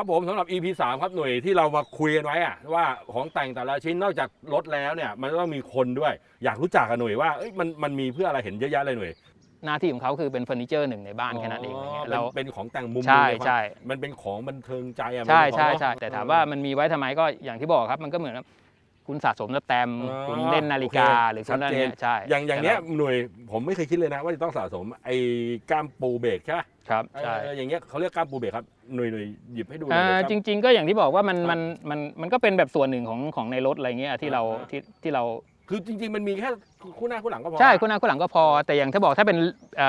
ครับผมสำหรับ EP 3ครับหน่วยที่เรามาคุยกันไว้อะว่าของแต่งแต่ละชิ้นนอกจากรถแล้วเนี่ย มันต้องมีคนด้วย อยากรู้จักกันหน่วยว่าเอ้ยมันมันมีเพื่ออะไรเห็นเยอะแยะเลยหน่วยหน้าที่ของเขาคือเป็นเฟอร์นิเจอร์หนึ่งในบ้านแค่นั้นเองอะไรเงี้ยเป็นเรา เป็นของแต่งมุมใช่หนึ่งนความใช่ มันเป็นของบันเทิงใจอะใช่มันเป็นของใช่ใช่เนอะแต่ถามว่ามันมีไว้ทำไมก็อย่างที่บอกครับมันก็เหมือนกับคุณสะสมสแตมป์อ๋อคุณเล่นนาฬิกาโอเคหรือคุณอะไรชัดเจนเงี้ยใช่อย่างอย่างเนี้ยแต่หน่วยผมไม่เคยคิดเลยนะว่าจะต้องสะสมไอ้ก้ามปูเบรกใช่ปะเราครับใช่ เอออย่างเงี้ยเขาเรียกก้ามปูเบรกครับ หน่วยหน่วยหยิบให้ดูหน่อยอ่าเลยคจรับริง ๆ ก็อย่างที่บอกว่ามันครับมันมันมันก็เป็นแบบส่วนหนึ่งของของในรถอะไรเงี้ยที่เราอ่าที่ที่เรา คือจริงๆ มันมีแค่คู่หน้าคู่หลังก็พอ ใช่ข้างหน้าข้างหลังก็พอแต่อย่างถ้าบอกถ้าเป็น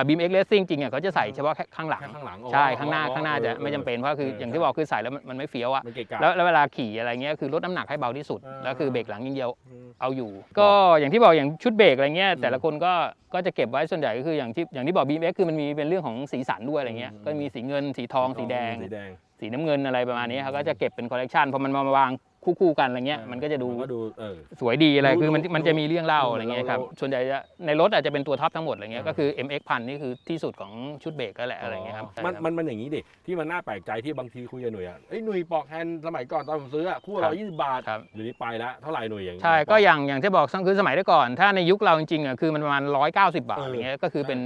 บีมเอ็กเลสซิ่งจริงอะเขาจะใส่เฉพาะแค่ข้างหลัง แค่ข้างหลังอ๋อใช่ข้างหน้าอ๋อข้างหน้าจะออไม่จำเป็นเพราะคือเออออย่างที่บอกคือใส่แล้วมันมันไม่เฟี้ยวอะมันเกะกะ แล้วแล้วเวลาขี่อะไรเงี้ยคือลดน้ำหนักให้เบาที่สุดอ่า แล้วคือเบรกหลังอยิงเดียวอืม เอาอยู่ ก็อย่างที่บอกอย่างชุดเบรกอะไรเงี้ยอืมแต่ละคนก็ก็จะเก็บไว้ส่วนใหญ่ก็คืออย่างที่อย่างที่บอก BMX คือมันมีเป็นเรื่องของสีสันด้วยอะไรเงี้ยอืม ก็มีสีเงินสีทองสีแดง สีแดง สีน้ำเงินอะไรประมาณนี้เขาก็จะเก็บเป็นคอลเลกชันพอมันมามาวาง คู่ๆกันอะไรเงี้ยมันก็จะดูมันก็ดูเออ สวยดีอะไรดูคือมันดูมันจะมีเรื่องเล่าดูอะไรเงี้ยครับเราส่วนใหญ่จะในรถอาจจะเป็นตัวท็อปทั้งหมดอะไรเงี้ยอ่า ก็คือ MX พันนี่คือที่สุดของชุดเบรกก็แหละอะไรเงี้ยครับมันมันมันอย่างนี้ดิที่มันน่าแปลกใจที่บางทีคุยกับหน่วยอะเอ้ยหน่วยปอกแฮนด์สมัยก่อนตอนผมซื้ออะคู่ครัร้อบยยี่สิบบาทครับ เดี๋ยวนี้ไปแล้วเท่าไหร่หน่วยอย่างใช่ก็อย่างอย่างที่บอกคือสมัยได้ก่อน ถ้าในยุคเราจริงๆอะคือมันประมาณ 190 บาทเออออะไรเงี้ยก็คือเป็น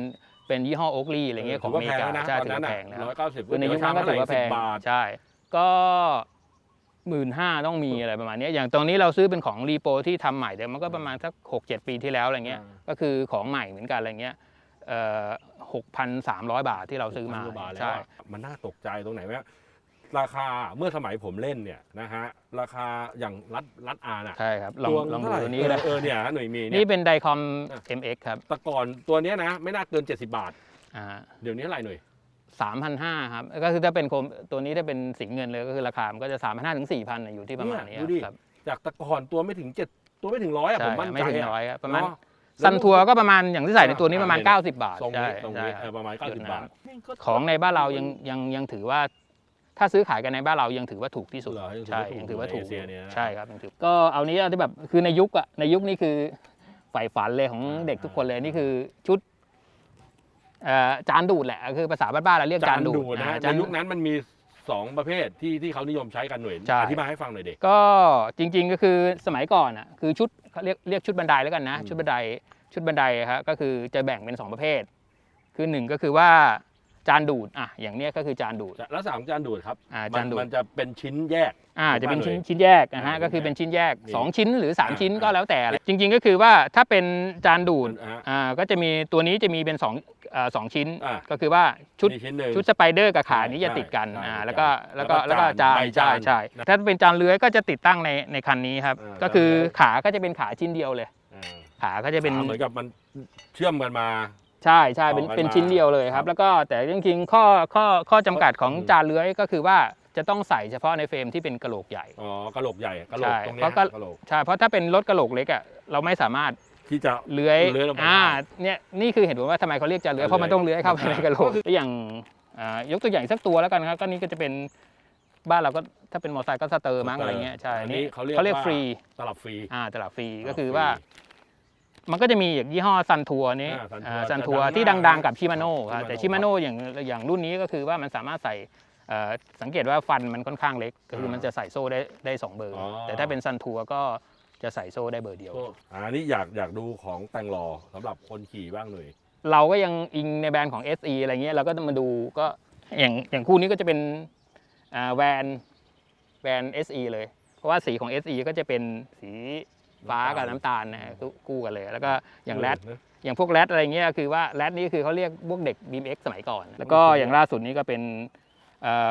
เป็นยี่ห้อโอ๊กลีอะไรเงี้ยของอเมริกานะใช่ตอนถือนั้นว่าอะแพงนะคร้รับอยเก้าสิบคือในยุคนั้นก็ถือว่าแพงบาท ใช่ ก็ หมื่นห้าต้องมีอะไรประมาณเนี้ยอย่างตรงนี้เราซื้อเป็นของรีโปที่ทำใหม่แต่มันก็ประมาณสักหกเจ็ดปีที่แล้วอะไรเงี้ยอ่าก็คือของใหม่เหมือนกันอะไรเงี้ยหกพันสามร้อยบาทที่เราซื้อมาพันกว่บทแล้วใช่อะมันน่าตกใจตรงไหนไหมราคาเมื่อสมัยผมเล่นเนี่ยนะฮะราคาอย่างรัดรัดอาน่ะใช่ครับลองตัวลองดูเท่าไหร่ตัวนี้ก็ได้เออเนี่ยหน่วยมีเนี่นี่ยเป็นไดคอมอะ MX ครับแต่ก่อนตัวเนี้ยนะไม่น่าเกิน 70 บาทอ่าเดี๋ยวนี้เท่าไหร่หน่วย สามพันห้าครับก็คือถ้าเป็นโคมตัวนี้ถ้าเป็นสีเงินเลยก็คือราคามันก็จะสามพันห้าถึงสี่พันอยู่ที่ประมาณนี้เนี่ยดูดิครับจากแต่ก่อนตัวไม่ถึง7ตัวไม่ถึงร้อยอะใช่ผมมั่นไม่ใจถึงอะ ร้อยครับประมาณเนอะซันทัวร์ก็ประมาณอย่างที่ใส่ในตัวนี้อ่าประมาณเนี่ย90 บาททรงใช่นี้ตรงนี้ใช่เออประมาณจุด90นั้นบาทของในบ้านเรายังยังยังถือว่า ถ้าซื้อขายกันในบ้านเรายังถือว่าถูกที่สุด เหรอยังถือใช่ว่าถูกยังถือว่าถูกในเอเชียเนี่ยนะ ใช่ครับยังถือก็เอานี้ที่แบบคือในยุคอะในยุคนี้คือใฝ่ฝันเลยของอ่า เด็กทุกคนเลยนี่คือชุดเอ่อ จานดูดแหละคือภาษาบ้านๆเราเรียกจานดูดนะอ่าฮะจานในดูยุดคนั้นมันมี2ประเภทที่ที่เขานิยมใช้กันหน่วยใช่อธิบายให้ฟังหน่อยเด็กก็จริง ๆ ก็คือสมัยก่อนอะคือชุดเขาเรียกเรียกชุดบันไดแล้วกันนะอืมชุดบันไดชุดบันไดครับก็คือจะแบ่งเป็นสองประเภท คือหนึ่งก็คือว่า จานดูดอะอย่างเนี้ยก็คือจานดูด แล้วสามจานดูดครับอ่ามัจานดูดมันจะเป็นชิ้นแยก อ่าจะเป็นชิ้นชิ้นแยกนะฮะอ่าก็คือเป็นชิ้นแยก นี่สองชิ้นหรือสามอ่าชิ้นอ่าก็แล้วแต่จริง ๆ ก็คือว่าถ้าเป็นจานดูดอ่าอ่าก็จะมีตัวนี้จะมีเป็นสองอ่าสองชิ้น อ่า ก็คือว่าชุดมีชิ้นหนึ่ง ชุดสไปเดอร์กับขานี้ใช่จะติดกันใช่อ่าติดกันแล้วก็แล้วก็แล้แล้ววก็ก็จานใบใช่จานใช่นะถ้าเป็นจานเลื้อยก็จะติดตั้งในในคันนี้ครับ อ่าก็คือจานเลื้อย ขาก็จะเป็นขาชิ้นเดียวเลย อ่าขาก็จะเป็นขาเหมือนกับมันเชื่อมกันมา ใช่ใช่เป็นต่อกันเป็นมาชิ้นเดียวเลยคครัรับบแล้วก็แต่จริงๆข้อข้อข้อจำกัดของอืมจานเลื้อยก็คือว่าจะต้องใส่เฉพาะในเฟรมที่เป็นกระโหลกใหญ่อ๋อกระโหลกใหญ่กระโหลกใช่ตรงเนี้เพยราะก็กระโหลกใช่เพราะถ้าเป็นรถกระโหลกเล็กอะเราไม่สามารถที่จะเลื้อยเลื้อยลงไปอ่าได้เนี่ยนี่คือเหตุผลว่าทำไมเขาเรียกจานเลื้อยจานเลื้อยเพราะมันต้องเลื้อยเข้าไปในกระโหลกแล้วอย่างอ่ายกตัวอย่างสักตัวแล้วกันครับก็นี่ก็จะเป็นบ้านเราก็ถ้าเป็นมอเตอร์ไซค์ก็สเตอร์มั้งอะไรเงี้ยใช่อันนี่นี้เขาเรียกเขาเรียกว่าฟรีตลับฟรีอ่าตลาดฟรีตลัก็บคือฟรีว่า มันก็จะมีอย่างยี่ห้อซันทัวร์นี้อ่า Sun Tour ซันทัวร์จะดังที่มากดังๆกับชิมาโน่ Shimano แต่ครับชิมาโน่อย่างอย่างรุ่นนี้ก็คือว่ามันสามารถใส่เอ่อสังเกตว่าฟันมันค่อนข้างเล็กก็คือมันจะใส่โซ่ได้ได้สองเบอร์อ๋อแต่ถ้าเป็นซันทัวร์ก็จะใส่โซ่ได้เบอร์เดียวโอ้อันนี้อยากอยากดูของแต่งรอสำหรับคนขี่บ้างหน่อยเราก็ยังอิงในแบรนด์ของ SE อะไรเงี้ยเราก็มาดูก็อย่างอย่างคู่นี้ก็จะเป็นอ่าแวนแวน SE เลย เพราะว่าสีของ SE ก็จะเป็นสี ฟ้ากับน้ำตาลนะฮะคู่คู่กันเลย แล้วก็อย่างแรดนะอย่างพวกแรดอะไรเงี้ยคือว่าแรดนี่คือเขาเรียกพวกเด็ก BMX สมัยก่อน แล้วก็อย่างล่าสุดนี้ก็เป็น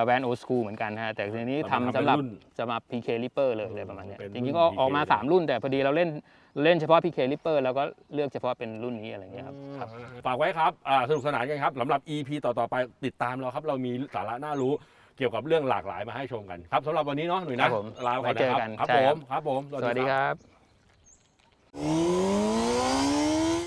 แวนโอสคูเหมือนกันฮะแต่ทีนี้ทำสำหรับรุ่นสำหรับ PK Ripper เลยอะไรประมาณเนี้ยเป็นจรุ่นริงๆก็ PK ออกมา 3 รุ่นแต่พอดีเราเล่นเล่นเฉพาะ PK Ripper แล้วก็เลือกเฉพาะเป็นรุ่นนี้อะไรเงี้ยครับครับฝากไว้ครับอ่าสนุกสนานกันครับสำหรับ EP ต่อๆไปติดตามเราครับ เรามีสาระน่ารู้เกี่ยวกับเรื่องหลากหลายมาให้ชมกัน ครับสำหรับวันนี้เนาะหนุ่ยครันะบผมลาไปก่อนไว้เจอนะคกัรับนครับใช่ผครัมบครับผม สวัสดีครับ うん。